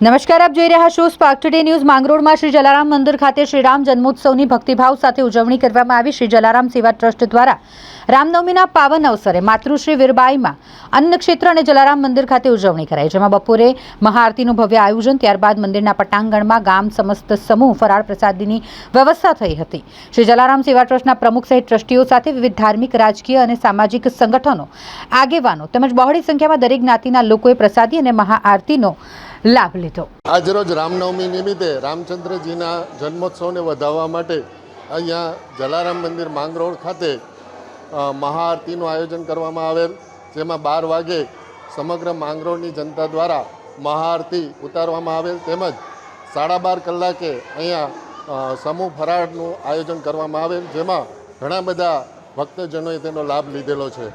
નમસ્કાર, આપ જોઈ રહ્યા છો સ્પાર્ક ટુડે ન્યૂઝ માંગરોળમાં શ્રી જલારામ મંદિર ખાતે શ્રી રામ જન્મોત્સવની ભક્તિભાવ સાથે ઉજવણી કરવામાં આવી. શ્રી જલારામ સેવા ટ્રસ્ટ દ્વારા રામનવમીના પાવન અવસરે માતૃશ્રી વીરબાઈમાં અન્ન ક્ષેત્ર અને જલારામ મંદિર ખાતે ઉજવણી કરાઈ. જેમાં બપોરે મહાઆરતીનું ભવ્ય આયોજન, ત્યારબાદ મંદિરના પટાંગણમાં ગામ સમસ્ત સમૂહ ફરાળ પ્રસાદીની વ્યવસ્થા થઈ હતી. શ્રી જલારામ સેવા ટ્રસ્ટના પ્રમુખ સહિત ટ્રસ્ટીઓ સાથે વિવિધ ધાર્મિક, રાજકીય અને સામાજિક સંગઠનો આગેવાનો તેમજ બહોળી સંખ્યામાં દરેક જ્ઞાતિના લોકોએ પ્રસાદી અને મહાઆરતીનો લાભ લીધો. આજરોજ રામનવમી નિમિત્તે રામચંદ્રજીના જન્મોત્સવને વધાવવા માટે અહીંયા જલારામ મંદિર માંગરોળ ખાતે મહાઆરતીનું આયોજન કરવામાં આવેલ, જેમાં બાર વાગે સમગ્ર માંગરોળની જનતા દ્વારા મહાઆરતી ઉતારવામાં આવેલ તેમજ સાડા બાર કલાકે અહીંયા સમૂહ ફરાળનું આયોજન કરવામાં આવેલ, જેમાં ઘણા બધા ભક્તજનોએ તેનો લાભ લીધેલો છે.